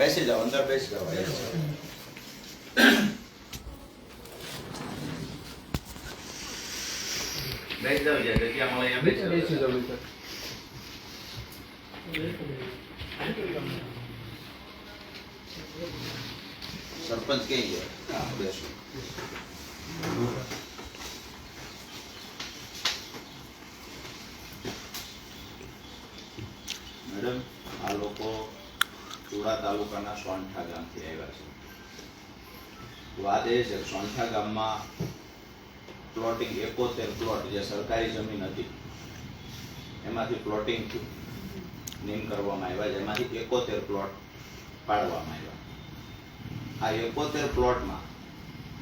બેસી જાઓ અંદર બેસી જાઓ બેસી જાવ જગ્યા મળે અહીંયા બેસી બેસી જાવ. સરપંચ ક્યાં ગયા? મેડમ? ચુડા તાલુકાના સોંઠા ગામથી આવ્યા છે. વાત એ છે સોંઠા ગામમાં પ્લોટિંગ એકોતેર પ્લોટ જે સરકારી જમીન હતી, એમાંથી પ્લોટિંગ નિમ કરવામાં આવ્યા જેમાંથી એકોતેર પ્લોટ પાડવામાં આવ્યા. આ એકોતેર પ્લોટમાં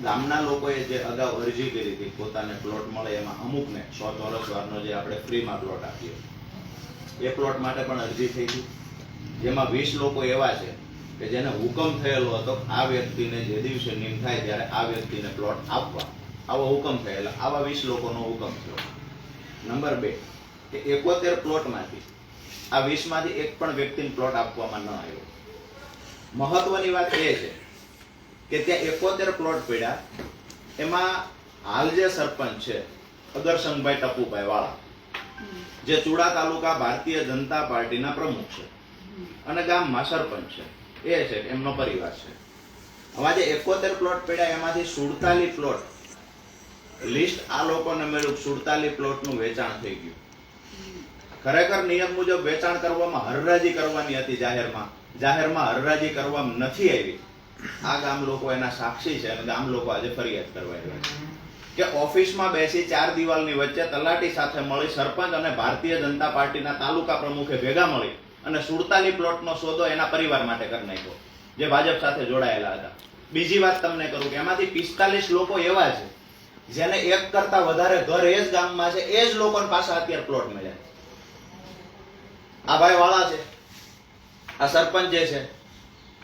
ગામના લોકોએ જે અગાઉ અરજી કરી હતી, પોતાને પ્લોટ મળે એમાં અમુકને સો ચોરસ વારનો જે આપણે ફ્રીમાં પ્લોટ આપીએ. એ પ્લોટ માટે પણ અરજી થઈ હતી. જેમાં વીસ લોકો એવા છે કે જેને હુકમ થયેલો હતો આ વ્યક્તિને જે દિવસે નિમ થાય ત્યારે આ વ્યક્તિને પ્લોટ આપવા. આવો હુકમ થયેલો. આવા વીસ લોકોનો હુકમ થયો. નંબર બે, કે એકોતેર પ્લોટમાંથી આ વીસમાંથી એક પણ વ્યક્તિને પ્લોટ આપવામાં ન આવ્યો. મહત્વની વાત એ છે કે ત્યાં એકોતેર પ્લોટ પડ્યા. એમાં હાલ જે સરપંચ છે, અગરસંગભાઈ ટપુભાઈ વાળા, જે ચુડા તાલુકા ભારતીય જનતા પાર્ટીના પ્રમુખ છે. અને ગામમાં સરપંચ છે. એ છે, એમનો પરિવાર છે. હવે જે એકોતેર પ્લોટ પડ્યા, એમાંથી સુડતાલીસ પ્લોટ લિસ્ટ આ લોકોને મળ્યું સુડતાલીસ પ્લોટનું વેચાણ થઈ ગયું. ખરેખર નિયમ મુજબ વેચાણ કરવામાં હરરાજી કરવાની હતી જાહેરમાં. જાહેરમાં હરરાજી કરવામાં નથી આવી. આ ગામ લોકો એના સાક્ષી છે અને ગામ લોકો આજે ફરિયાદ કરવા આવ્યા છે. કે ઓફિસમાં બેસી ચાર દિવાલની વચ્ચે તલાટી સાથે મળી સરપંચ અને ભારતીય જનતા પાર્ટીના તાલુકા પ્રમુખે ભેગા મળી. અને સુડતાલી પ્લોટનો સોદો એના પરિવાર માટે કરી નાખ્યો, જે ભાજપ સાથે જોડાયેલા હતા. બીજી વાત તમને કરું કે એમાંથી પિસ્તાલીસ લોકો એવા છે, જેને એક કરતા વધારે ઘર એ જ ગામમાં છે, એ જ લોકો પાસે અત્યારે પ્લોટ મળ્યા આ ભાઈ વાળા છે, આ સરપંચ જે છે,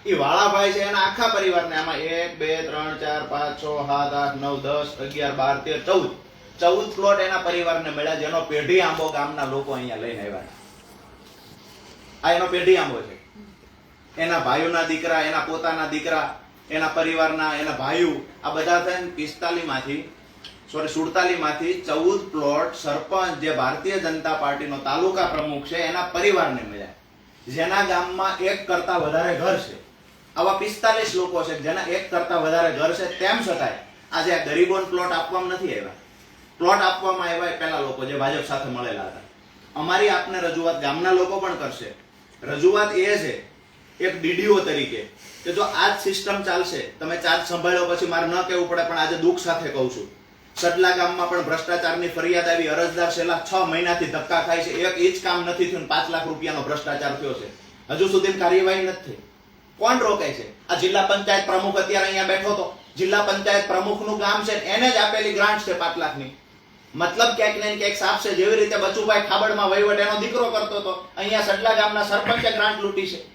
એ વાળાભાઈ છે, એના આખા પરિવારને આમાં એક, બે, ત્રણ, ચાર, પાંચ, છ, સાત, આઠ, નવ, દસ, અગિયાર, બાર, તેર, ચૌદ. ચૌદ પ્લોટ એના પરિવારને મળ્યા, જેનો પેઢી આંબો ગામના લોકો અહીંયા લઈને આવ્યા આ એનો પેઢી આંબો છે. એના ભાઈઓના દીકરા, એના પોતાના દીકરા, એના પરિવારના, એના ભાઈઓ, આ બધા થઈને પિસ્તાલીસમાંથી સોરી સુડતાલીસમાંથી ચૌદ પ્લોટ સરપંચ જે ભારતીય જનતા પાર્ટીનો તાલુકા પ્રમુખ છે, એના પરિવારને મળ્યા. જેના ગામમાં એક કરતા વધારે ઘર છે. આવા પિસ્તાલીસ લોકો છે, જેના એક કરતા વધારે ઘર છે, તેમ છતાંય આજે આ ગરીબોને પ્લોટ આપવામાં નથી આવ્યા. પ્લોટ આપવામાં આવ્યા એ પેલા લોકો જે ભાજપ સાથે મળેલા હતા. અમારી આપને રજૂઆત ગામના લોકો પણ કરશે. રજૂઆત એ છે, એક ડીડીઓ તરીકે, કે જો આ જ સિસ્ટમ ચાલશે, તમે ચાર્જ સંભાળ્યો પછી મારે ન કહેવું પડે, પણ આજે દુઃખ સાથે કહું છું. સડલા ગામમાં પણ ભ્રષ્ટાચારની ફરિયાદ આવી, અરજદાર છેલ્લા છ મહિનાથી ધક્કા ખાય છે, એક જ કામ નથી થયું, પાંચ લાખ રૂપિયાનો ભ્રષ્ટાચાર થયો છે. હજુ સુધી કાર્યવાહી નથી કોણ રોકે છે? આ જિલ્લા પંચાયત પ્રમુખ અત્યારે અહીંયા બેઠો હતો. જિલ્લા પંચાયત પ્રમુખનું કામ છે એને જ આપેલી ગ્રાન્ટ છે પાંચ લાખની. મતલબ ક્યાંક ને ક્યાંક સાફ છે, જેવી રીતે બચુભાઈ ખાબડમાં વહીવટ એનો દીકરો કરતો હતો, અહીંયા સડલા ગામના સરપંચે ગ્રાન્ટ લૂંટી છે.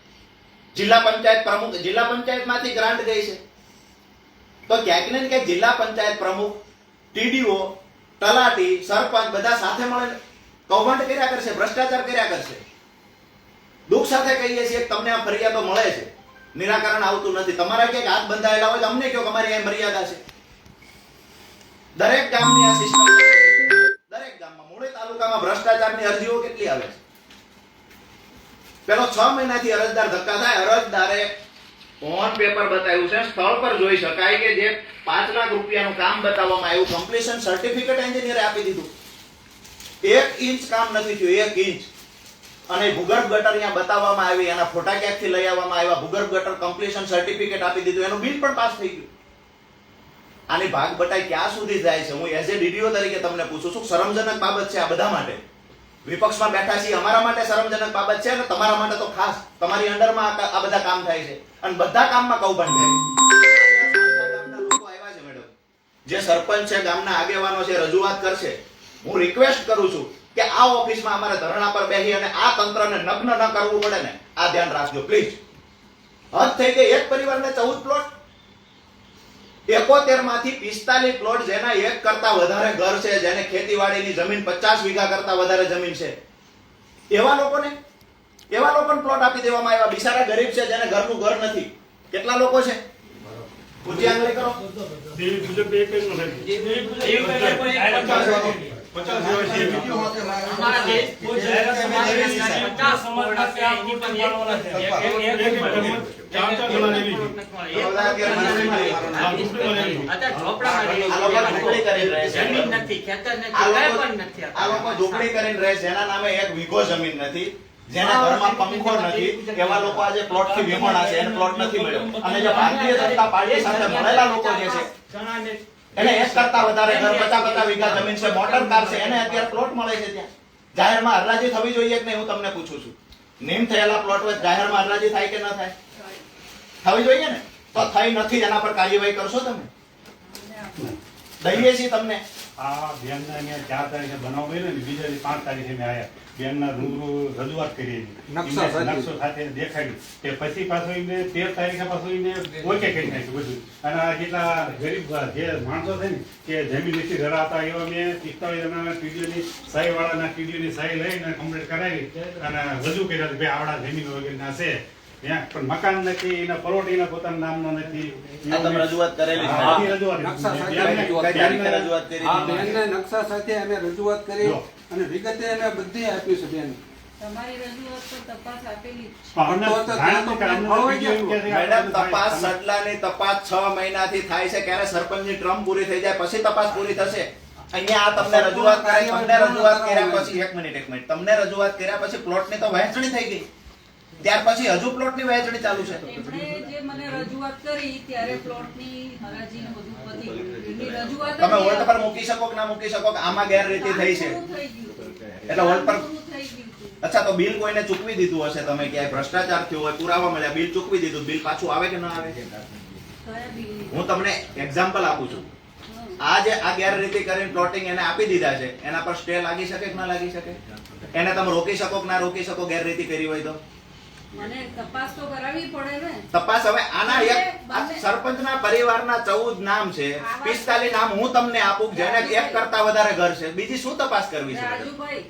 જિલ્લા પંચાયત પ્રમુખ, જિલ્લા પંચાયતમાંથી ગ્રાન્ટ ગઈ છે. તો ક્યાંક ને ક્યાંક જિલ્લા પંચાયત પ્રમુખ, ટીડીઓ, તલાટી, સરપંચ બધા સાથે મળીને કૌભાંડ કર્યા કરશે, ભ્રષ્ટાચાર કર્યા કરશે. દુઃખ સાથે કહીએ છીએ, તમને આ ફરિયાદો મળે છે. નિરાકરણ આવતું નથી. તમારા ક્યાંક હાથ બંધાયેલા હોય તો અમને કહો કે અમારી અહીં મર્યાદા છે. દરેક ગામની આ સિસ્ટમ તાલુકામાં ભ્રષ્ટાચારની અરજીઓ કેટલી આવે છે? પેલો છ મહિનાથી અરજદાર ધક્કા થાય. અરજદારે ઓન પેપર બતાવ્યું છે. સ્થળ પર જોઈ શકાય કે જે પાંચ લાખ રૂપિયાનું કામ બતાવવામાં આવ્યું. કમ્પ્લીશન સર્ટિફિકેટ એન્જિનિયરે આપી દીધું. એક ઇંચ કામ નથી થયું. એક ઇંચ. અને ભૂગર્ભ ગટર અહીંયા બતાવવામાં આવી. એના ફોટા ક્યાંકથી લઈ આવવામાં આવ્યા? ભૂગર્ભ ગટર કમ્પ્લીશન સર્ટિફિકેટ આપી દીધું. એનું બિલ પણ પાસ થઈ ગયું. આની ભાગ બટાઈ ક્યાં સુધી જાય છે? હું એઝ એ ડીડીઓ તરીકે તમને પૂછું છું, શરમજનક બાબત છે આ બધા માટે. વિપક્ષમાં બેઠા છીએ, અમારા માટે શરમજનક બાબત છે અને તમારા માટે તો ખાસ. તમારી અંડરમાં આ બધા કામ થાય છે. અને બધા કામમાં કૌભાંડ થાય છે. જે સરપંચ છે, ગામના આગેવાનો છે, રજૂઆત કરશે. હું રિક્વેસ્ટ કરું છું કે આ ઓફિસમાં અમારે ધરણા પર બેસી અને આ તંત્રને નગ્ન ન કરવું પડે ને, આ ધ્યાન રાખજો પ્લીઝ હદ થઈ ગઈ, એક પરિવારને ચૌદ પ્લોટ એકોતેરમાંથી પિસ્તાલીસ પ્લોટ જેના એક કરતા વધારે ઘર છે જેને ખેતીવાડીની જમીન પચાસ વીઘા કરતા વધારે જમીન છે એવા લોકોને એવા લોકોને પ્લોટ આપી દેવામાં આવ્યા બિચારા ગરીબ છે જેને ઘરનું ઘર નથી કેટલા લોકો છે ઊંચી આંગળી કરો પચાસ ઝૂંપડી કરીને રહે છે. જમીન નથી ખેતર નથી આ કાંઈ લોકો પણ નથી આ લોકો ઝૂંપડી કરીને રહે છે. જેના નામે એક વીઘો જમીન નથી જેના ઘરમાં પંખો નથી. એવા લોકો આજે પ્લોટથી વિમણા છે. એને પ્લોટ નથી મળ્યો. અને જે ભારતીય જનતા પાર્ટી સાથે મળેલા લોકો જે છે એને એક કરતા વધારે ઘર પચાસ પચાસ વીઘા જમીન છે, મોટર કાર છે, એને અત્યારે પ્લોટ મળે છે ત્યાં. જાહેરમાં હરાજી થવી જોઈએ કે નહીં, હું તમને પૂછું છું. નિમ થયેલા પ્લોટ વચ્ચે જાહેરમાં હરાજી થાય કે ન થાય? થવી જોઈએ ને? તો થઈ નથી, એના પર કાર્યવાહી કરશો તમે? દઈએ છીએ તમને. આ બેનને અહીંયા ચાર તારીખે બનાવ બન્યો ને બીજા પાંચ તારીખે મેં આવ્યા બેનના રૂબરૂ રજૂઆત કરી. નકશા સાથે. દેખાડી કે પછી પાછો એને તેર તારીખે પાછો એને ઓકે કરી નાખ્યું બધું અને આ જેટલા ગરીબ જે માણસો છે ને કે જમીન નથી હતા એવા મેં પિસ્તાળીસ જણાના ટીડીઓની સહી વાળાના ટીડીઓની સહી લઈને કમ્પ્લીટ કરાવી અને રજૂ કર્યા કે ભાઈ આવડા જમીન વગેરેના છે પણ મકાન નથી એના પલોટ એના પોતાના નામનો નથી. રજૂઆત કરેલી છે. હા, બધી રજૂઆત. નકશા સાથે કરી. નકશા અમે રજૂઆત કરી અને વિગતે અમે બધી આપી છે બેન. તમારી રજૂઆત પર તપાસ આપણે તપાસ છ મહિના થી છ મહિનાથી થાય છે. ક્યારે સરપંચની ટ્રમ પૂરી થઈ જાય પછી તપાસ પૂરી થશે. અહીંયા આ તમને રજૂઆત કરી તમને રજૂઆત કર્યા પછી એક મિનિટ એક મિનિટ. તમને રજૂઆત કર્યા પછી પ્લોટની તો વહેંચણી થઈ ગઈ. ત્યાર પછી હજુ પ્લોટની વહેંચણી ચાલુ છે. જે મને રજૂઆત કરી ત્યારે પ્લોટની હરાજી ને બધું પતી રજૂઆત તમે હોલ્ડ પર મૂકી શકો કે ના મૂકી શકો કે આમાં ગેરરીતિ થઈ છે. એટલે હોલ્ડ પર. અચ્છા તો બિલ કોઈને ચૂકવી દીધું હશે? તમે ક્યાંય ભ્રષ્ટાચાર થયો હોય પુરાવા મળ્યા બિલ ચૂકવી દીધું બિલ પાછું આવે કે ના આવે? હું તમને એક્ઝામ્પલ આપું છું. આ જે આ ગેરરીતિ કરીને પ્લોટિંગ એને આપી દીધા છે એના પર સ્ટે લાગી શકે કે ના લાગી શકે? એને તમે રોકી શકો કે ના રોકી શકો ગેરરીતિ કરી હોય તો? તપાસ તો કરાવવી પડે ને. તપાસ હવે આના એક સરપંચના પરિવારના ચૌદ નામ છે. પિસ્તાલીસ નામ હું તમને આપું જેને એક કરતા વધારે ઘર છે. બીજી શું તપાસ કરવી છે? રાજુભાઈ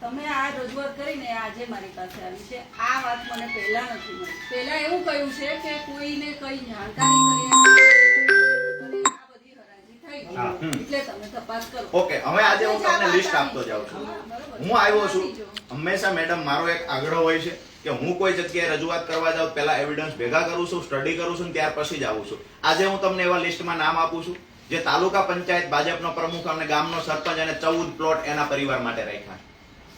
તમે આ રજૂઆત કરીને આજે મારી પાસે આવી છે. આ વાત મને પહેલા નથી મળી. પહેલા એવું કહ્યું છે કે કોઈને કઈ જાણકારી કરો ઓકે હવે આજે હું તમને લિસ્ટ આપતો જાઉં છું. હું આવ્યો છું. હંમેશા મેડમ મારો એક આગ્રહ હોય છે. કે હું કોઈ જગ્યાએ રજૂઆત કરવા જાઉં પહેલા એવિડન્સ ભેગા કરું છું સ્ટડી કરું છું ત્યાર પછી જ આવું છું. આજે હું તમને એવા લિસ્ટમાં નામ આપું છું જે તાલુકા પંચાયત ભાજપનો પ્રમુખ અને ગામનો સરપંચ અને ચૌદ પ્લોટ એના પરિવાર માટે રાખ્યા.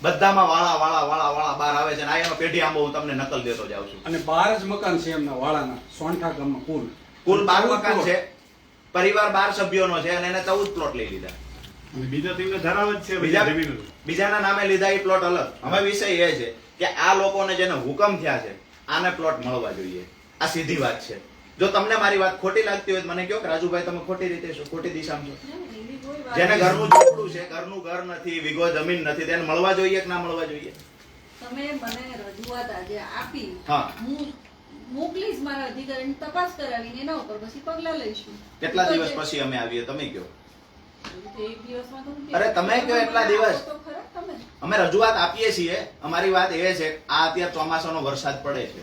બધામાં વાળા વાળા વાળા વાળા બહાર આવે છે અને આ પેઢી આંબો હું તમને નકલ દેતો જાઉં છું. અને બાર જ મકાન છે એમના વાળાના સોંઠા ગામમાં કુલ. કુલ બાર મકાન છે પરિવાર બાર સભ્યોનો છે અને એને ચૌદ પ્લોટ લઈ લીધા. અને બીજા એમને છે બીજા બીજાના નામે લીધા એ પ્લોટ અલગ. હવે વિષય એ છે કે આ લોકોને જેને હુકમ થયા છે આને પ્લોટ મળવા જોઈએ. આ સીધી વાત છે. જો તમને મારી વાત ખોટી લાગતી હોય તો મને કહો કે રાજુભાઈ તમે ખોટી રીતે છો ખોટી દિશામાં છો. જેને ઘરનું ઝૂંપડું છે ઘરનું ઘર નથી વિગો જમીન નથી તેને મળવા જોઈએ કે ના મળવા જોઈએ? તમે મને રજૂઆત આજે આપી. હા. હું મોકલીશ મારા અધિકારીને તપાસ કરાવીને એના ઉપર પછી પગલા લઈશું. કેટલા દિવસ પછી અમે આવીએ તમે કહો. અરે તમે કયો એટલા દિવસ. અમે રજૂઆત આપીએ છીએ. અમારી વાત એ છે, આ અત્યારે ચોમાસાનો વરસાદ પડે છે.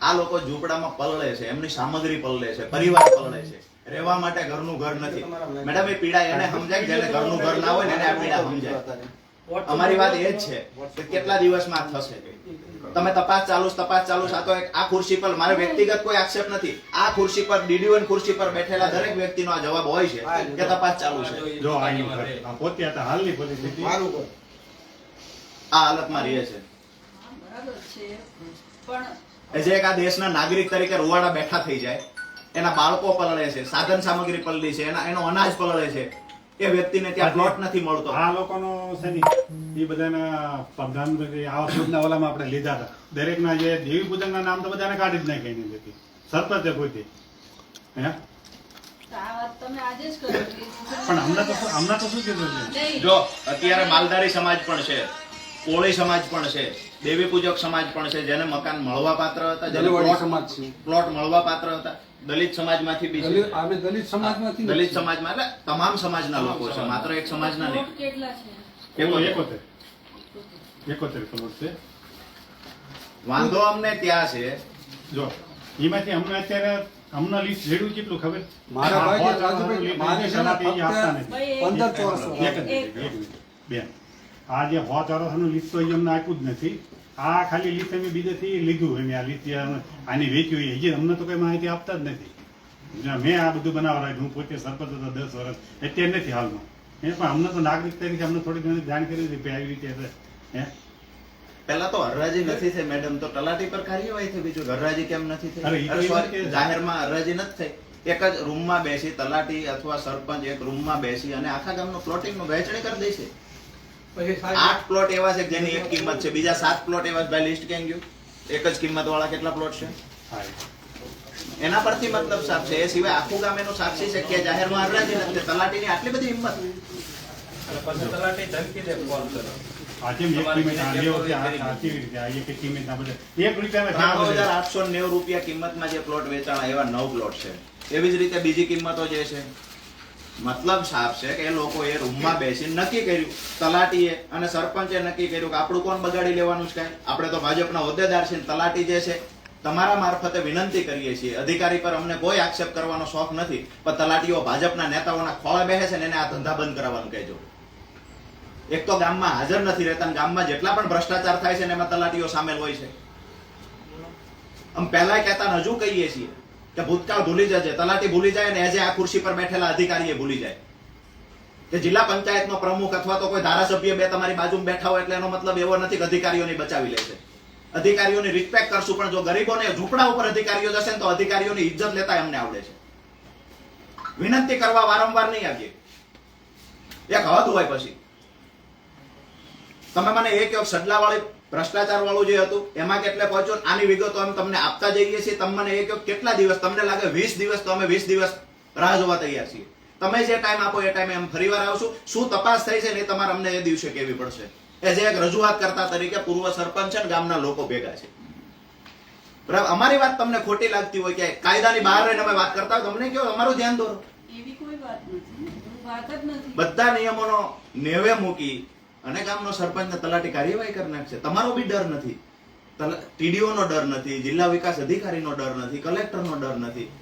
આ લોકો ઝૂંપડામાં પલળે છે, એમની સામગ્રી પલળે છે, પરિવાર પલળે છે. રહેવા માટે ઘરનું ઘર નથી. મેડમ, એ પીડા એને સમજાય જેને ઘરનું ઘર ના હોય એને આ પીડા સમજાય? અમારી વાત એ જ છે કે કેટલા દિવસમાં થશે? તમે તપાસ ચાલુ તપાસ ચાલુ. આ તો આ ખુરશી પર મારે વ્યક્તિગત કોઈ આક્ષેપ નથી. આ ખુરશી પર ડીડીઓ ખુરશી પર બેઠેલા દરેક વ્યક્તિનો આ જવાબ હોય છે કે તપાસ ચાલુ છે. જો પોતે હાલની પરિસ્થિતિ. આ હાલતમાં રહે છે. બરાબર છે. પણ જે એક આ દેશના નાગરિક તરીકે રૂવાડા બેઠા થઈ જાય એના બાળકો પલળે છે સાધન સામગ્રી પલળી છે એના એનો અનાજ પલળે છે એ વ્યક્તિને ત્યાં પ્લોટ નથી મળતો. આ લોકોનો છે ને એ બધાના પ્રધાનમંત્રી આવાસ યોજના ઓલામાં આપણે લીધા હતા. દરેકના જે દેવી પૂજનના નામ તો બધાને કાઢી જ નાખી એની અંદરથી. સરપંચે પોતે હે? આ વાત તમે આજે જ કરો. છો. એ પણ હમણાં તો શું- હમણાં તો શું કીધું છે? જો અત્યારે માલધારી સમાજ પણ છે. કોળી સમાજ પણ છે. દેવી પૂજક સમાજ પણ છે જેને મકાન મળવા પાત્ર હતા જેને પ્લોટ- સમાજ છે. પ્લોટ મળવા પાત્ર હતા. દલિત સમાજમાંથી બી દલિત છે. અમે દલિત સમાજમાંથી. દલિત સમાજમાં એટલે તમામ સમાજના લોકો છે માત્ર એક સમાજના નહીં. એકોતેર. એકોતેર કરોડ છે. વાંધો અમને ત્યાં છે. જો એમાંથી અમને અત્યારે હમણાં લિસ્ટ જેડું કેટલું ખબર? મારા ભાઈ રાજુભાઈ, મારે પંદર ચોરસ. એક આ જે સો ચોરસનું લીધ તો અમને આપ્યું જ નથી. આ ખાલી લીધ અમે બીજેથી લીધું એમ આ લીધ આની વેચ્યું હજી અમને તો કઈ માહિતી આપતા જ નથી. મેં આ બધું બનાવડાવ્યું હું પોતે સરપંચ હતો દસ વર્ષ અત્યારે નથી હાલમાં. એ પણ અમને તો નાગરિક તરીકે અમને થોડી ઘણી જાણ કરી હતી આવી રીતે હે? પેલા તો હરરાજી નથી થઈ મેડમ તો તલાટી પર કાર્યવાહી થઈ બીજું હરરાજી કેમ નથી થઈ? જાહેરમાં હરરાજી નથી થઈ. એક જ રૂમમાં બેસી તલાટી અથવા સરપંચ એક રૂમમાં બેસી અને આખા ગામનું પ્લોટિંગનું વહેંચણી કરી દે છે. આઠ પ્લોટ એવા છે જેની એક કિંમત છે. બીજા સાત પ્લોટ એવા છે. ભાઈ લિસ્ટ કેમ ગયું? એક જ કિંમત વાળા કેટલા પ્લોટ છે? એના પરથી મતલબ સાફ છે. એ સિવાય આખું ગામ એનું સાક્ષી છે? કે જાહેરમાં હરરાજી નથી. તલાટીની આટલી બધી હિંમત. પછી તલાટી ધમકી દે ફોન કરો. આઠસો નેવું રૂપિયા કિંમતમાં જે પ્લોટ વેચાણા એવા નવ પ્લોટ છે. એવી જ રીતે બીજી કિંમતો જે છે. મતલબ સાફ છે કે એ લોકો એ રૂમમાં બેસીને નક્કી કર્યું, તલાટીએ અને સરપંચે નક્કી કર્યું કે આપણું કોણ બગાડી લેવાનું છે કાંઈ? આપણે તો ભાજપના હોદ્દેદાર છે તલાટી જે છે, તમારા મારફતે વિનંતી કરીએ છીએ. અધિકારી પર અમને કોઈ આક્ષેપ કરવાનો શોખ નથી, પણ તલાટીઓ ભાજપના નેતાઓના ખોળે બેસે છે ને એને આ ધંધા બંધ કરવાનું કહેજો. એક તો ગામમાં હાજર નથી રહેતા ગામમાં જેટલા પણ ભ્રષ્ટાચાર થાય છે ને એમાં તલાટીઓ સામેલ હોય છે. આમ પહેલા કહેતા હજુ કહીએ છીએ કે ભૂતકાળ ભૂલી જજે, તલાટી ભૂલી જાય ને જે આ ખુરશી પર બેઠેલા અધિકારીએ ભૂલી જાય. કે જિલ્લા પંચાયતનો પ્રમુખ અથવા તો કોઈ ધારાસભ્ય બે તમારી બાજુમાં બેઠા હોય એટલે એનો મતલબ એવો નથી કે અધિકારીઓને બચાવી લેશે. અધિકારીઓની રિસ્પેક્ટ કરશું, પણ જો ગરીબોને ઝૂંપડા ઉપર અધિકારીઓ જશે ને તો અધિકારીઓની ઇજ્જત લેતા એમને આવડે છે. વિનંતી કરવા વારંવાર નહીં આવીએ. એક હદ હોય પછી. તમે મને એ કહો સડલા વાળી ભ્રષ્ટાચાર વાળું જે હતું એમાં કેટલે પહોંચ્યો આની વિગતો અમે તમને આપતા જઈએ છીએ. તમને મને એ કહો કેટલા દિવસ તમને લાગે વીસ દિવસ તો અમે વીસ દિવસ રાહ જોવા તૈયાર છીએ. તમે જે ટાઈમ આપો એ ટાઈમે ફરી ફરીવાર આવશું. શું તપાસ થઈ છે ને તમારે અમને એ દિવસે કેવી પડશે. એ જે એક રજૂઆત કરતા તરીકે પૂર્વ સરપંચ છે ગામના લોકો ભેગા છે. બરાબર? અમારી વાત તમને ખોટી લાગતી હોય કે કાયદાની બહાર રહીને અમે વાત કરતા હોય તમને કયો અમારું ધ્યાન દોરો. એવી કોઈ વાત નથી. વાત જ નથી. બધા નિયમોનો નેવે મૂકી અને ગામનો સરપંચને તલાટી કાર્યવાહી કરી નાખશે. તમારો બી ડર નથી. ટીડીઓ નો ડર નથી, જિલ્લા વિકાસ અધિકારીનો ડર નથી, કલેક્ટરનો ડર નથી.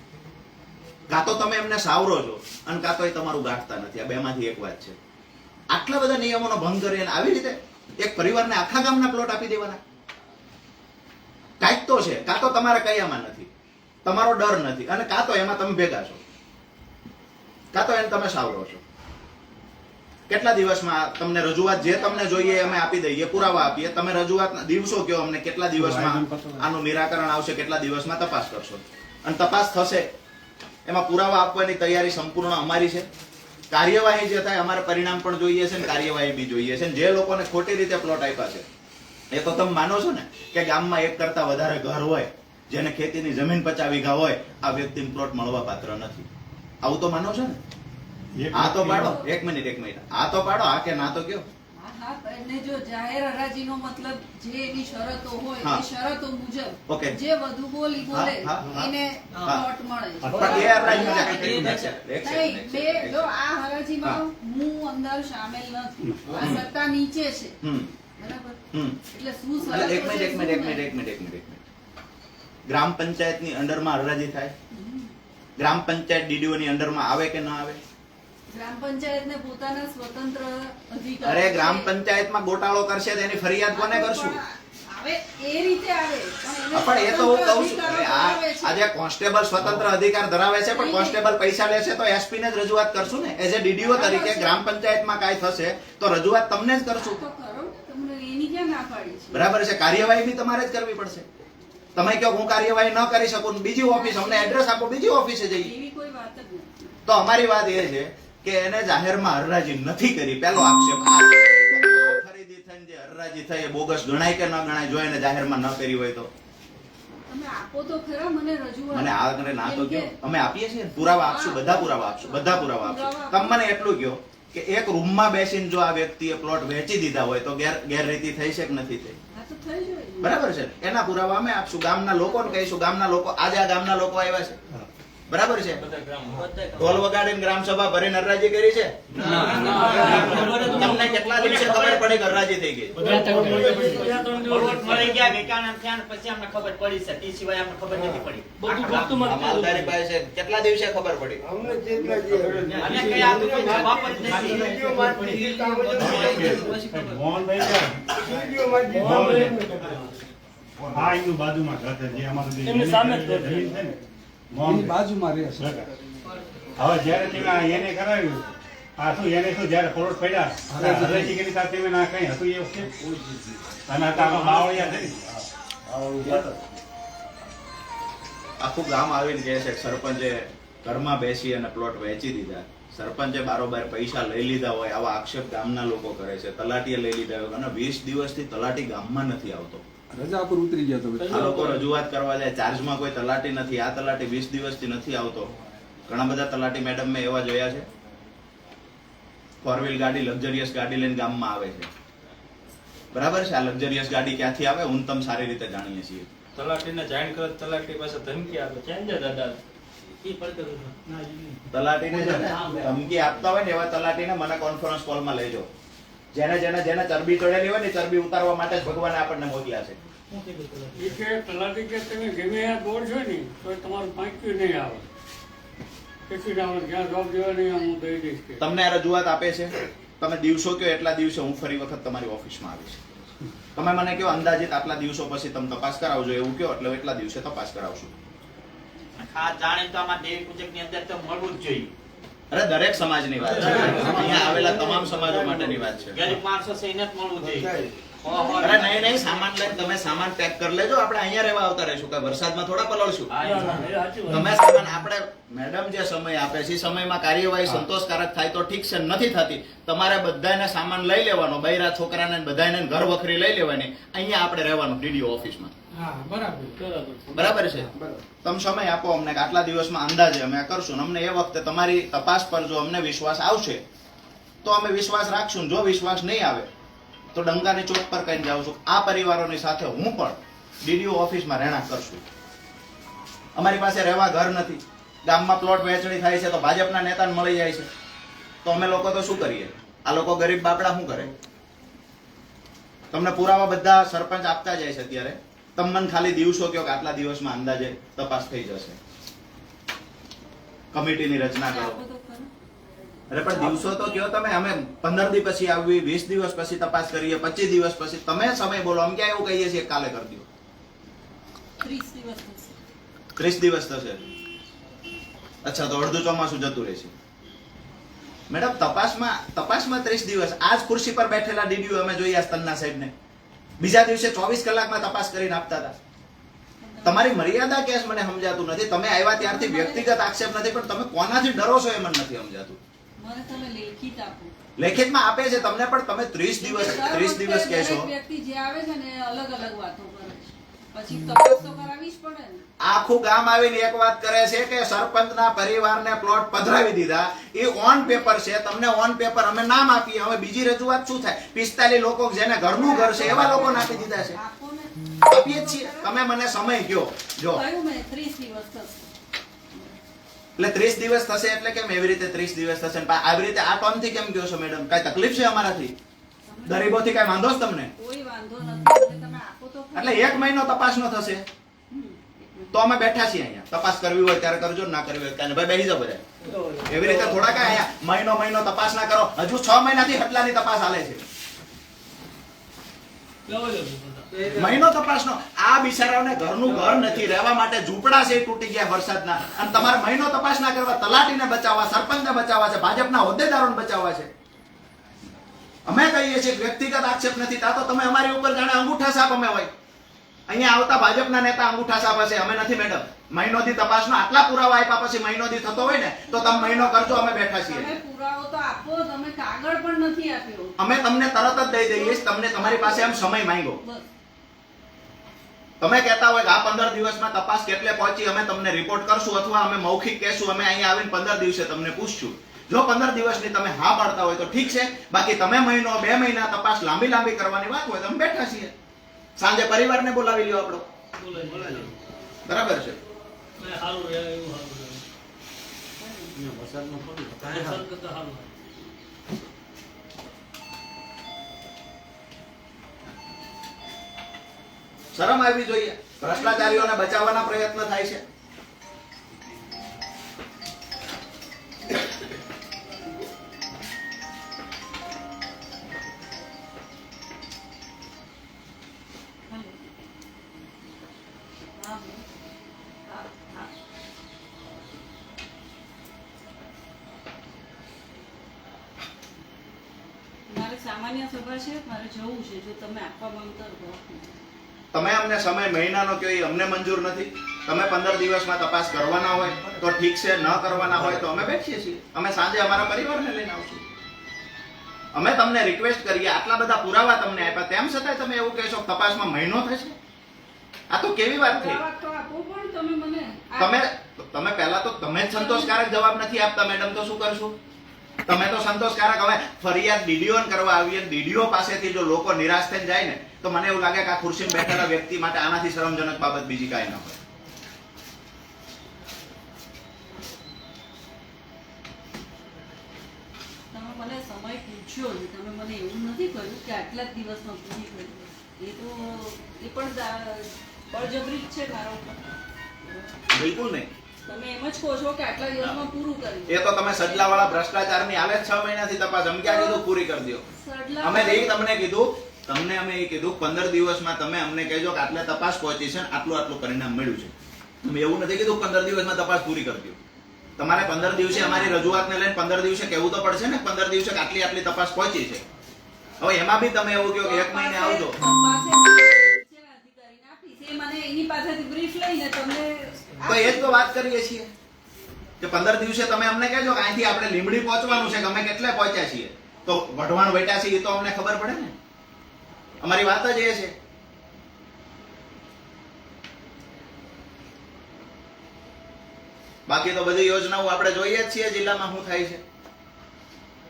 કાં તો તમે એમને સાવરો છો અને કાં તો એ તમારું ગાંઠતા નથી. આ બેમાંથી એક વાત છે. આટલા બધા નિયમોનો ભંગ કરી અને આવી રીતે એક પરિવારને આખા ગામના પ્લોટ આપી દેવાના? કાંઈક તો છે. કાં તો તમારે કયામાં નથી. તમારો ડર નથી. અને કાં તો એમાં તમે ભેગા છો. કાં તો એને તમે સાવરો છો. કેટલા દિવસમાં તમને રજૂઆત જે તમને જોઈએ અમે આપી દઈએ પુરાવા આપીએ. તમે રજૂઆત દિવસો કયો અમને કેટલા દિવસમાં આનું નિરાકરણ આવશે કેટલા દિવસમાં તપાસ કરશો. અને તપાસ થશે. એમાં પુરાવા આપવાની તૈયારી સંપૂર્ણ અમારી છે. કાર્યવાહી જે થાય અમારે પરિણામ પણ જોઈએ છે ને કાર્યવાહી બી જોઈએ છે જે લોકોને ખોટી રીતે પ્લોટ આપ્યા છે એ તો તમે માનો છો ને કે ગામમાં એક કરતા વધારે ઘર હોય જેને ખેતીની જમીન પચાવી વીઘા હોય આ વ્યક્તિને પ્લોટ મળવા પાત્ર નથી. આવું તો માનો છો ને? આ તો પાડો. એક મિનિટ એક મિનિટ. આ તો પાડો. આ કે ના તો કયો? હા હા અને જો જાહેર હરાજીનો મતલબ જે એની શરતો હોય એ શરતો મુજબ જે વધુ બોલી બોલે હા, હા, હા. એને હા. મળે છે. જો આ હરાજીમાં હું. અંદર સામેલ નથી. આ સત્તા નીચે છે. હમ. બરાબર? હમ. એટલે શું એક મિનિટ એક મિનિટ એક મિનિટ એક મિનિટ એક મિનિટ ગ્રામ પંચાયતની અંડરમાં હરાજી થાય? ગ્રામ પંચાયત ડીડીઓ ની અંડરમાં આવે કે ના આવે? ગ્રામ પંચાયતને પોતાના સ્વતંત્ર અધિકાર અરે ગ્રામ. પંચાયતમાં ગોટાળો કરશે તેની ફરિયાદ કોને કરશું? એ રીતે આવે. પણ એને હા, પણ એ તો હું કહું છું. આજે કોન્સ્ટેબલ સ્વતંત્ર અધિકાર ધરાવે છે પણ કોન્સ્ટેબલ પૈસા લેશે તો એસપી ને જ રજૂઆત કરશું ને? એઝ એ ડીડીઓ તરીકે ગ્રામ પંચાયતમાં કાંઈ થશે તો રજૂઆત તમને જ કરશું. બરાબર છે કાર્યવાહી બી તમારે જ કરવી પડશે. તમે કહો હું કાર્યવાહી ન કરી શકું બીજી ઓફિસ અમને એડ્રેસ આપો બીજી ઓફિસે જઈએ. એવી કોઈ વાત જ નથી. તો અમારી વાત એ છે કે એને જાહેરમાં હરરાજી નથી કરી. પહેલો આક્ષેપ આ ખરીદી થઈને જે હરરાજી થઈ એ બોગસ ગણાય કે ન ગણાય જો એને જાહેરમાં ન કરી હોય તો. તમે આપો તો ખરા મને રજૂઆત. મને આ કરે ના તો કેમ અમે આપીએ છીએ પુરાવા આપશું બધા પુરાવા આપશું બધા પુરાવા આપશું. તમે મને એટલું કહો કે એક રૂમમાં બેસીને જો આ વ્યક્તિએ પ્લોટ વેચી દીધા હોય તો ગેર ગેરરીતિ થઈ છે કે નથી થઈ? આ તો થઈ જ હોય ને. બરાબર છે એના પુરાવા અમે આપશું. ગામના લોકોને કહીશું. ગામના લોકો આજે આ ગામના લોકો આવ્યા છે. બરાબર છે? ઢોલ વગાડીને ગ્રામ સભા ભરીને નરરાજી કરી છે? તમને કેટલા દિવસે ખબર પડી નરરાજી થઈ ગઈ? બળવંત ગયા વેચાણ થયા પછી અમને ખબર પડી છે. તે સિવાય અમને ખબર નથી પડી. બધું આ માલધારી પાસે છે. કેટલા દિવસે ખબર પડી? અને કઈ આ તો જવાબ જ નથી. મોહનભાઈ છે. મોહનભાઈ. બાજુમાં ઘર છે જે અમારું. જમીન છે ને એની બાજુમાં રહે છે. હવે જ્યારે તમે એને કરાવ્યું આ શું એને શું જ્યારે પ્લોટ પડ્યા ત્યારે હરેજી કરી ત્યારે ના કઈ હતું એ વખતે? અને આમાં બાવળિયા છે આખું ગામ આવીને કહે છે સરપંચે ઘરમાં બેસી અને પ્લોટ વેચી દીધા. સરપંચે બારોબાર પૈસા લઈ લીધા હોય આવા આક્ષેપ ગામના લોકો કરે છે. તલાટીએ લઈ લીધા હોય. અને વીસ દિવસથી તલાટી ગામમાં નથી આવતો. રજા પર ઉતરી ગયા તો આ લોકો રજૂઆત કરવા જાય ચાર્જમાં કોઈ તલાટી નથી આ તલાટી વીસ દિવસથી નથી આવતો. ઘણા બધા તલાટી મેડમ મેં એવા જોયા છે. ફોર વ્હીલ ગાડી લક્ઝરિયસ ગાડી લઈને ગામમાં આવે છે. બરાબર છે? આ લક્ઝરિયસ ગાડી ક્યાંથી આવે? હું તમ સારી રીતે જાણીએ છીએ. તલાટીને જાણ કરે તલાટી પાસે ધમકી આપે. કેમ છે દાદા? તલાટીને ને ધમકી આપતા હોય ને એવા તલાટીને મને કોન્ફરન્સ કોલમાં લઈ જાઓ જેને જેને જેને ચરબી ચડેલી હોય ને ચરબી ઉતારવા માટે જ ભગવાને આપણને મોકલ્યા છે. એ કે તલાટી કે તમે ગમે આ દોડશો ને તો તમારું પાંચ્યું નહીં આવે. કેટલી આવે ક્યાં જવાબ દેવા નહીં હું દઈ દઈશ તમને આ રજૂઆત આપે છે? તમે દિવસો કયો એટલા દિવસે હું ફરી વખત તમારી ઓફિસમાં આવીશ? તમે મને કહો અંદાજિત આટલા દિવસો પછી તમે તપાસ કરાવજો એવું કહો એટલે એટલા દિવસે તપાસ કરાવશું. ખાસ જાણે તો આમાં દેવી પૂજકની અંદર તો મળવું જ જોઈએ. અરે દરેક સમાજની વાત છે. અહીંયા આવેલા તમામ સમાજો માટેની વાત છે. ગરીબ માણસો સૈન્ય એને મળવું જોઈએ. અરે નહીં નહીં સામાન લઈને તમે સામાન પેક કરી લેજો. આપણે અહીંયા રહેવા આવતા રહીશું. કે વરસાદમાં થોડા પલળશું. તમે સામાન આપણે મેડમ જે સમય આપે છે સમયમાં કાર્યવાહી સંતોષકારક થાય તો ઠીક છે નથી થતી. તમારે બધાને સામાન લઈ લેવાનો બૈરા છોકરાને બધાને ઘર વખરી લઈ લેવાની. અહીંયા આપણે રહેવાનું ડીડીઓ ઓફિસમાં. બરાબર. છે? તમે સમય આપો અમને કે આટલા દિવસમાં અંદાજે અમે કરશું અમને એ વખતે તમારી તપાસ પર જો અમને વિશ્વાસ આવશે તો અમે વિશ્વાસ રાખશું જો વિશ્વાસ નહીં આવે તો ડંકાની ચોક પર કહીને જાઉં છું. આ પરિવારોની સાથે હું પણ ડીડીઓ ઓફિસમાં રહેણાંક કરશું. અમારી પાસે રહેવા ઘર નથી. ગામમાં પ્લોટ વહેંચણી થાય છે તો ભાજપના નેતાને મળી જાય છે. તો અમે લોકો તો શું કરીએ? આ લોકો ગરીબ બાપડા શું કરે? તમને પુરાવા બધા સરપંચ આપતા જાય છે અત્યારે. તમને મને ખાલી દિવસો કયો કે આટલા દિવસમાં અંદાજે તપાસ થઈ જશે. કમિટીની રચના કરો. અરે પણ દિવસો તો કયો તમે અમે પંદર દિવસ પછી આવી વીસ દિવસ પછી તપાસ કરીએ પચીસ દિવસ પછી તમે સમય બોલો અમે ક્યાં એવું કહીએ છીએ કાલે કરી દો. ત્રીસ દિવસ થશે. ત્રીસ દિવસ થશે. અચ્છા તો અડધું ચોમાસું જતું રહેશે. મેડમ તપાસમાં તપાસમાં ત્રીસ દિવસ. આજ ખુરશી પર બેઠેલા ડીડીઓ અમે જોઈએ સ્તનના સાહેબને. બીજા દિવસે ચોવીસ કલાકમાં તપાસ કરીને આપતા હતા. તમારી મર્યાદા કેસ મને સમજાતું નથી. તમે આવ્યા ત્યારથી વ્યક્તિગત આક્ષેપ નથી પણ તમે કોનાથી ડરો છો એ મને નથી સમજાતું. લેખિતમાં આપે છે તમને પણ તમે ત્રીસ દિવસ ત્રીસ દિવસ કહેશો વ્યક્તિ જે આવે છે ને અલગ અલગ વાતો કરે પછી તપાસ તો કરાવવી જ પડે ને. આખું ગામ આવીને એક વાત કરે છે કે સરપંચના પરિવારને પ્લોટ પધરાવી દીધા. એ ઓન પેપર છે તમને ઓન પેપર અમે નામ આપીએ હવે બીજી રજૂઆત શું થાય? પિસ્તાલીસ લોકો જેને ઘરનું ઘર છે એવા લોકોને આપી દીધા છે. આપીએ જ છીએ. તમે મને સમય કયો જો ત્રીસ દિવસ એટલે ત્રીસ દિવસ થશે એટલે કેમ એવી રીતે ત્રીસ દિવસ થશે? આવી રીતે આ ટોનથી કેમ કહો છો મેડમ કઈ તકલીફ છે અમારાથી? કઈ વાંધો તમને? કોઈ વાંધો નથી એટલે તમે આપો તો ખરું. એટલે એક મહિનો તપાસ નો થશે. તો અમે બેઠા છીએ અહીંયા. તપાસ કરવી હોય ત્યારે કરજો ના કરવી હોય ત્યારે. ભાઈ બેસી જાવ બધા. એવી રીતે થોડા કાંઈ અહીંયા મહિનો મહિનો તપાસ ના કરો. હજુ છ મહિનાથી હટલાની તપાસ હાલે છે. મહિનો તપાસનો. આ બિચારાઓને ઘરનું ઘર નથી રહેવા માટે ઝૂંપડા છે તૂટી ગયા વરસાદના. અને તમારે મહિનો તપાસ ના કરવા તલાટીને બચાવવા સરપંચને બચાવવા છે ભાજપના હોદ્દેદારોને બચાવવા છે. અમે કહીએ છીએ વ્યક્તિગત આક્ષેપ નથી તા તો તમે અમારી ઉપર જાણે અંગૂઠા સાપ અમે હોય. અહીંયા આવતા ભાજપના નેતા અંગૂઠા સાપ હશે અમે નથી મેડમ. મહિનોથી તપાસનો આટલા પુરાવા આપ્યા પછી મહિનોથી થતો હોય ને તો તમે મહિનો કરજો અમે બેઠા છીએ. પુરાવો તો આપો તમે કાગળ પણ નથી આપ્યો. અમે તમને તરત જ દઈ દઈએ તમને તમારી પાસે એમ સમય માંગ્યો. તમે કહેતા હોય કે આ પંદર દિવસમાં તપાસ કેટલે પહોંચી અમે તમને રિપોર્ટ કરશું અથવા અમે મૌખિક કહેશું અમે અહીંયા આવીને પંદર દિવસે તમને પૂછશું. જો પંદર દિવસની તમે હા પાડતા હોય તો ઠીક છે. બાકી તમે મહિનો બે મહિના તપાસ લાંબી લાંબી કરવાની વાત હોય તો અમે બેઠા છીએ. સાંજે પરિવારને બોલાવી લ્યો આપણો. બરાબર છે. સારું હારું. શરમ આવવી જોઈએ ભ્રષ્ટાચારીઓને બચાવવાના પ્રયત્ન થાય છે. મારે સામાન્ય સભા છે, મારે જવું છે જો તમે આપવા માંગતા હો. તમે અમને સમય મહિનાનો કહો એ અમને મંજૂર નથી. તમે પંદર દિવસમાં તપાસ કરવાના હોય તો ઠીક છે ન કરવાના હોય તો અમે બેઠીએ છીએ. અમે સાંજે અમારા પરિવારને લઈને આવશું. અમે તમને રિક્વેસ્ટ કરીએ આટલા બધા પુરાવા તમને આપ્યા તેમ છતાંય તમે એવું કહેશો તપાસમાં મહિનો થશે? આ તો કેવી વાત થઈ તમે તમે પહેલા તો તમે જ સંતોષકારક જવાબ નથી આપતા મેડમ તો શું કરશું? તમે તો સંતોષકારક. હવે ફરિયાદ ડીડીઓ કરવા આવીએ ડીડીઓ પાસેથી જો લોકો નિરાશ થઈને જાય ને તો મને એવું લાગે કે આ ખુરશીમાં બેઠેલા વ્યક્તિ માટે આનાથી શરમજનક બાબત બીજી કાંઈ ન હોય. મને સમય પૂછ્યો ને તમે મને એવું નથી કહ્યું કે આટલા જ દિવસમાં પૂરી કરી એ તો એ પણ બળજબરી જ છે મારા બિલકુલ નહીં. તમે એમ જ કહો છો કે આટલા દિવસમાં પૂરું કરી એ તો તમે સડલાવાળા ભ્રષ્ટાચારની જ છ મહિનાથી તપાસ. અમ ક્યાં કીધું પૂરી કરી દો અમે એ તમને કીધું તમને અમે એ કીધું, પંદર દિવસમાં તમે અમને કહેજો કે આટલે તપાસ પહોંચી છે આટલું આટલું પરિણામ મળ્યું છે. તમે એવું નથી કીધું, પંદર દિવસમાં તપાસ પૂરી કરી દો. તમારે પંદર દિવસે અમારી રજૂઆતને લઈને પંદર દિવસે કહેવું તો પડશે ને, પંદર દિવસે આટલી આટલી તપાસ પહોંચી છે. હવે એમાં બી તમે એવું કહો કે એક મહિને આવજો. તો એ જ તો વાત કરીએ છીએ. કે પંદર દિવસે તમે અમને કહેજો કે અહીંથી આપણે લીમડી પહોંચવાનું છે કે અમે કેટલે પહોંચ્યા છીએ. તો વઢવાણ વેટા છીએ એ તો અમને ખબર પડે ને. અમારી વાત જ એ છે. બાકી તો બધી યોજનાઓ આપણે જોઈએ જ છીએ જિલ્લામાં શું થાય છે.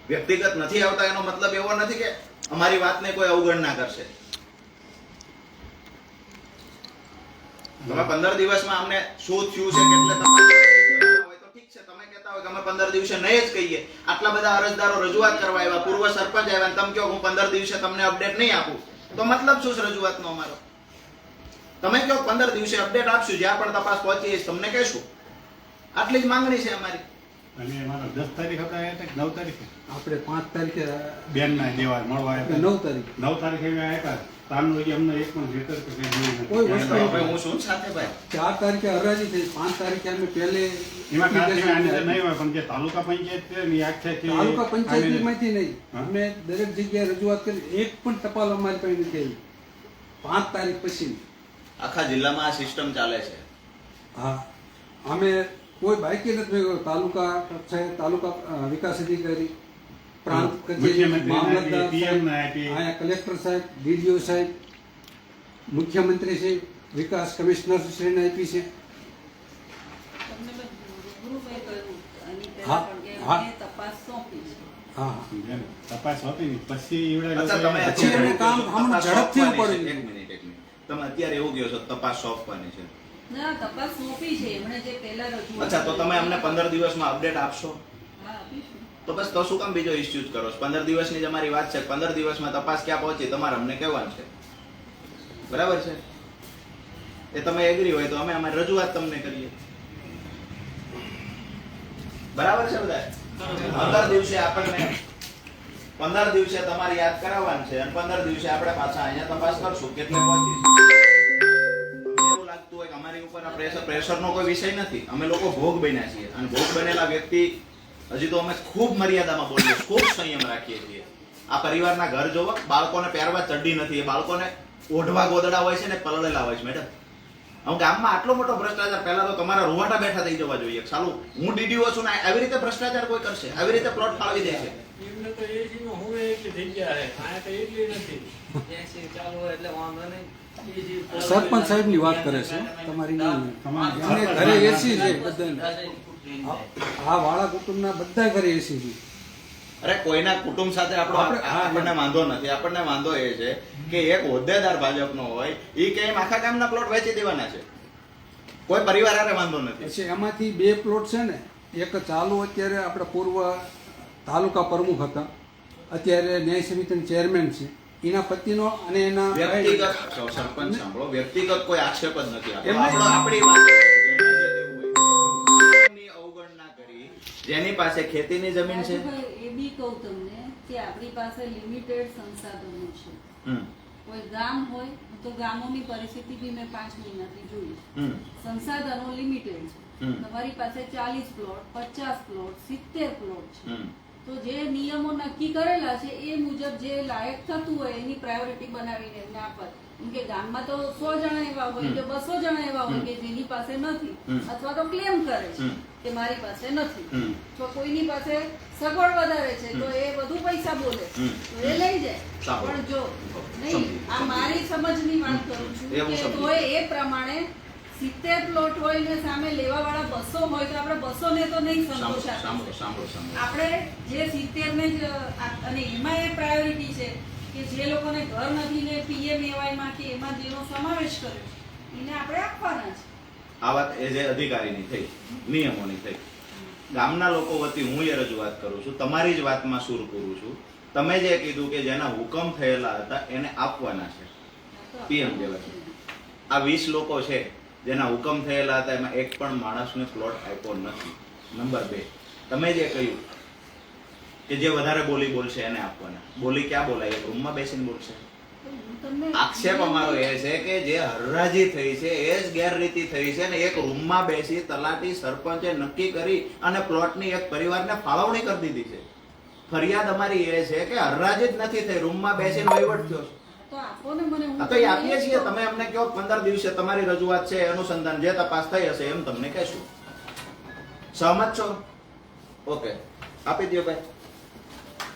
વ્યક્તિગત નથી આવતા એનો મતલબ એવો નથી કે અમારી વાતને કોઈ અવગણના કરશે. તમે પંદર દિવસમાં અમને શું થયું છે કેટલે ઠીક છે. તમે કહેતા હોય કે અમે પંદર દિવસે નહીં જ કહીએ. આટલા બધા અરજદારો રજૂઆત કરવા આવ્યા પૂર્વ સરપંચ આવ્યા તમે કહો હું પંદર દિવસે તમને અપડેટ નહીં આપું. તો મતલબ શું છે રજૂઆતનો અમારો? તમે કહો પંદર દિવસે અપડેટ આપશું જ્યાં પણ તપાસ પહોંચી તમને કહેશું. આટલી જ માંગણી છે અમારી. અને મારા દસ તારીખ હતા એટલે નવ તારીખે? આપણે પાંચ તારીખે બેન ના દેવા મળવા નવ તારીખ. નવ તારીખે આવ્યા તારનું હજી અમને એક પણ લેટર કે કંઈ કોઈ વસ્તુ હવે હું શું સાથે ભાઈ? ચાર તારીખે હરાજી થઈ. પાંચ તારીખે અમે પહેલે એમાં ખાસ આની અંદર નહીં હોય પણ જે તાલુકા પંચાયત છે ને આખી તાલુકા પંચાયત માહિતી નહીં. અમે દરેક જગ્યાએ રજૂઆત કરી. એક પણ ટપાલ અમારી પાસે નથી આવી. પાંચ તારીખ પછી. આખા જિલ્લામાં આ સિસ્ટમ ચાલે છે. હા. અમે કોઈ બાકી નથી તાલુકા છે તાલુકા વિકાસ અધિકારી. પ્રાંત કચેરી મામલતદાર કલેક્ટર સાહેબ ડીડીઓ સાહેબ મુખ્યમંત્રી શ્રી વિકાસ કમિશનર શ્રીને આપી છે. હા, હા. તપાસ સોંપી છે. તપાસ હોતી પછી તમે પછી અત્યારે એનું કામ હમણાં ઝડપથી સોંપવાની એક મિનિટ એક મિનિટ. તમે અત્યારે એવું કહો છો તપાસ સોંપવાની છે. ના તપાસ સોંપી છે. એમણે જે પહેલા રજૂઆત અચ્છા તો તમે અમને પંદર દિવસમાં અપડેટ આપશો? હા આપીશું. તો બસ, તો શું કામ બીજો ઇસ્યુઝ કરો? પંદર દિવસની જ વાત છે. પંદર દિવસમાં તપાસ ક્યાં પહોંચી, તમારે અમને કહેવાનું છે. બરાબર છે? એ તમે એગ્રી હોય તો અમે અમારી રજૂઆત તમને કરીએ. બરાબર છે બધા? પંદર દિવસે આપણને, પંદર દિવસે તમારી યાદ કરાવવાની છે અને પંદર દિવસે આપણે પાછા અહીંયા તપાસ કરશું કેટલે પહોંચી અમારી ઉપર પ્રેશર પ્રેશરનો કોઈ વિષય નથી. અમે લોકો ભોગ બન્યા છીએ. અને ભોગ બનેલા વ્યક્તિ હજી તો અમે ખૂબ મર્યાદામાં બોલીએ ખૂબ સંયમ રાખીએ છીએ. આ પરિવારના ઘર જોવો બાળકોને પહેરવા ચડ્ડી નથી. એ બાળકોને ઓઢવા ગોદડા હોય છે ને પલળેલા હોય છે મેડમ. હું ગામમાં આટલો મોટો ભ્રષ્ટાચાર પહેલા તો તમારા રૂવાટા બેઠા થઈ જવા જોઈએ. ચાલુ હું ડીડીઓ છું ને આવી રીતે ભ્રષ્ટાચાર કોઈ કરશે? આવી રીતે પ્લોટ ફાળવી દે છે? એમને તો એસીમાં હું એટલી જગ્યા છે. અહીંયા તો એટલી નથી. સરપંચ સાહેબની વાત કરે છે તમારી નહીં. ઘરે એસી છે બધાને. આ વાળા કુટુંબના બધા ઘરે એસી છે. અરે કોઈના કુટુંબ સાથે આપણો આપણને વાંધો નથી. આપણને વાંધો એ છે કે એક હોદ્દેદાર ભાજપનો હોય એ કે એમ આખા ગામના પ્લોટ વેચી દેવાના છે. કોઈ પરિવાર આરે વાંધો નથી. પછી એમાંથી બે પ્લોટ છે ને. એક ચાલુ અત્યારે આપણે પૂર્વ તાલુકા પ્રમુખ હતા. અત્યારે ન્યાય સમિતિના ચેરમેન છે. એના પતિનો અને એના વ્યક્તિગત સરપંચ સાંભળો. વ્યક્તિગત કોઈ આક્ષેપ જ નથી. આપણી વાત જેની પાસે ખેતીની જમીન છે? એ બી કહું તમને કે આપણી પાસે લિમિટેડ સંસાધનો છે. કોઈ ગામ હોય તો ગામોની પરિસ્થિતિ બી મેં પાંચ મહિનાથી જોઈ સંસાધનો લિમિટેડ છે. તમારી પાસે ચાલીસ પ્લોટ પચાસ પ્લોટ સિત્તેર પ્લોટ છે. તો જે નિયમો નક્કી કરેલા છે એ મુજબ જે લાયક થતું હોય એની પ્રાયોરિટી બનાવીને એમને આપત કે ગામમાં તો સો જણા એવા હોય કે બસો જણા એવા હોય કે જેની પાસે નથી અથવા તો ક્લેમ કરે છે કે મારી પાસે નથી. તો કોઈની પાસે સગવડ વધારે છે તો એ વધુ પૈસા બોલે. તો એ લઈ જાય. પણ જો નહીં આ મારી સમજની વાત કરું છું કે સમજી. એ પ્રમાણે સિત્તેર પ્લોટ હોય ને સામે લેવા વાળા બસો હોય તો આપણે બસો ને તો નહીં સંતોષ આપણે જે સિત્તેર ને જ અને એમાં એ પ્રાયોરિટી છે કે જે લોકોને ઘર નથી ને પીએમ એવાયમાં કે એમાં જેનો સમાવેશ કર્યો એને આપણે આપવાના છે. આ વાત એ જે અધિકારીની થઈ, નિયમોની થઈ. ગામના લોકો વતી હું એ રજૂઆત કરું છું, તમારી જ વાતમાં સૂર પૂરું છું. તમે જે કીધું કે જેના હુકમ થયેલા હતા, એને આપવાના છે. પીએમ છે. આ વીસ લોકો છે, જેના હુકમ થયેલા હતા, એમાં એક પણ માણસને પ્લોટ આપ્યો નથી. નંબર બે, તમે જે કહ્યું કે જે વધારે બોલી બોલશે એને આપવાના. બોલી ક્યાં બોલાય? રૂમમાં બેસીને બોલશે. આક્ષેપ અમારો એ છે કે જે હરરાજી થઈ છે એ જ ગેરરીતિ થઈ છે ને એક રૂમમાં બેસી તલાટી સરપંચે નક્કી કરી અને પ્લોટની એક પરિવારને ફાળવણી કરી દીધી છે. ફરિયાદ અમારી એ છે કે હરરાજી જ નથી થઈ રૂમમાં બેસીને વહીવટ થયો. તો એ આપીએ છીએ તમે અમને કહો પંદર દિવસે તમારી રજૂઆત છે અનુસંધાન જે તપાસ થઈ હશે એમ તમને કહેશું. સહમત છો? ઓકે. આપી દો ભાઈ.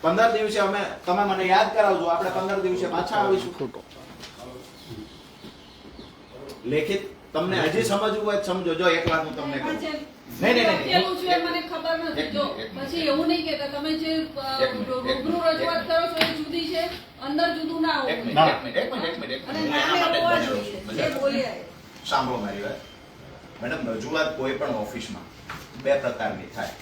પંદર દિવસે અમે તમે મને યાદ કરાવજો આપણે પંદર દિવસે પાછા આવીશું. લેખિત તમને હજી સમજવું હોય સમજો. જો એક વાત હું તમને કહું. નહીં, નહીં, નહીં. મને ખબર નથી. પછી એવું નહીં તમે જે રૂબરૂ રજૂઆત કરો છો એ જુદી છે. અંદર જુદું ના એક મિનિટ એક મિનિટ એક મિનિટ. સાંભળો મારી વાત. મેડમ રજૂઆત કોઈ પણ ઓફિસમાં બે પ્રકારની થાય.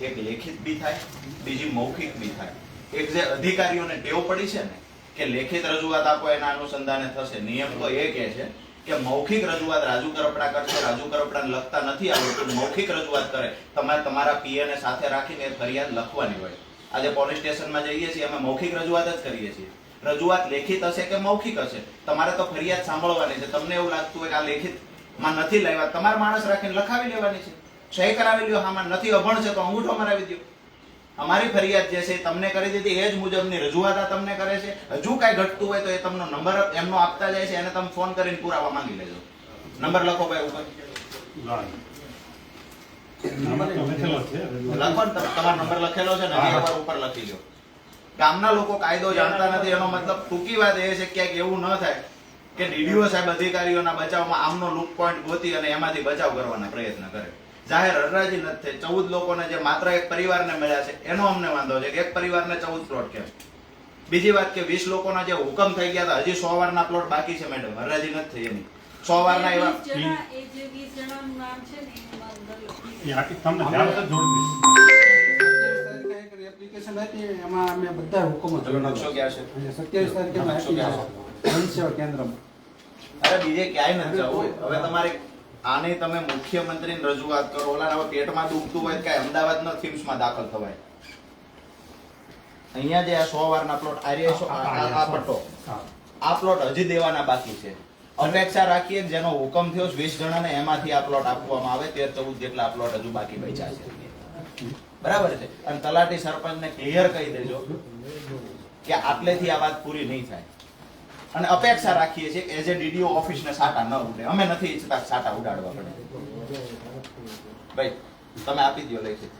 એક લેખિત બી થાય, બીજી મૌખિક બી થાય. એક જે અધિકારીઓને ટેવ પડી છે ને કે લેખિત રજૂઆત આપો, એના અનુસંધાને થશે. નિયમ તો એ કહે છે કે મૌખિક રજૂઆત રાજુ કરપડા કરશે, રાજુ કરપડાને લખતા નથી આવડતું. મૌખિક રજૂઆત કરે. તમારે તમારા પીએને સાથે રાખીને ફરિયાદ લખવાની હોય. આજે પોલીસ સ્ટેશનમાં જઈએ છીએ, અમે મૌખિક રજૂઆત જ કરીએ છીએ. રજૂઆત લેખિત હશે કે મૌખિક હશે? તમારે તો ફરિયાદ સાંભળવાની છે. તમને એવું લાગતું હોય કે આ લેખિતમાં નથી લેવા તમારે માણસ રાખીને લખાવી લેવાની છે. સહી કરાવી લ્યો આમાં નથી અભણ છે તો અંગૂઠો મરાવી દો અમારી ફરિયાદ જે છે તમને કરી દીધી એ જ મુજબની રજૂઆત આ તમને કરે છે. હજુ કાંઈ ઘટતું હોય તો એ તમને નંબર એમનો આપતા જાય છે એને તમે ફોન કરીને પુરાવા માંગી લેજો. નંબર લખો ભાઈ ઉપર. નંબર લખેલો છે લખો તમારો નંબર લખેલો છે ને ઉપર લખી લો ગામના લોકો કાયદો જાણતા નથી એનો મતલબ ટૂંકી વાત એ છે ક્યાંક એવું ન થાય કે ડીડીઓ સાહેબ અધિકારીઓના બચાવમાં આમનો લૂપ પોઈન્ટ ગોતી અને એમાંથી બચાવ કરવાના પ્રયત્ન કરે. જાહેર હરરાજી નથી થઈ. ચૌદ લોકોને જે માત્ર એક પરિવારને મળ્યા છે એનો અમને વાંધો છે કે એક પરિવારને ચૌદ પ્લોટ કેમ બીજી વાત કે વીસ લોકોના જે હુકમ થઈ ગયા હતા હજી સો વારના પ્લોટ બાકી છે મેડમ હરરાજી નથી થઈ એની. સો વારના એવા 20 જણા એ જે 20 જણાનું નામ છે ને એમાં એપ્લિકેશન હતી અમે બધા હુકમો સત્યાવીસ તારીખે કેન્દ્રમાં. અરે બીજે ક્યાંય નથી જવું. હવે તમારે આને તમે મુખ્યમંત્રીની રજૂઆત કરો. ઓલા હવે પેટમાં દુખતું હોય અમદાવાદ કાંઈ અમદાવાદના થીમ્સમાં દાખલ થવાય. અહીંયા જે આ સો વારના પ્લોટ આ પટ્ટો. આ પ્લોટ હજી દેવાના બાકી છે. અપેક્ષા રાખીએ જેનો હુકમ થયો વીસ જણાને એમાંથી આ પ્લોટ આપવામાં આવે તેર ચૌદ જેટલા આ પ્લોટ હજુ બાકી બચ્યા છે. બરાબર છે? અને તલાટી સરપંચને ક્લિયર કહી દેજો કે આટલેથી આ વાત પૂરી નહીં થાય. અને અપેક્ષા રાખીએ છીએ એઝ એ ડીડીઓ ઓફિસને સાટા ન ઉડે. અમે નથી ઈચ્છતા સાટા ઉડાડવા પડે. ભાઈ, તમે આપી દો લેખિત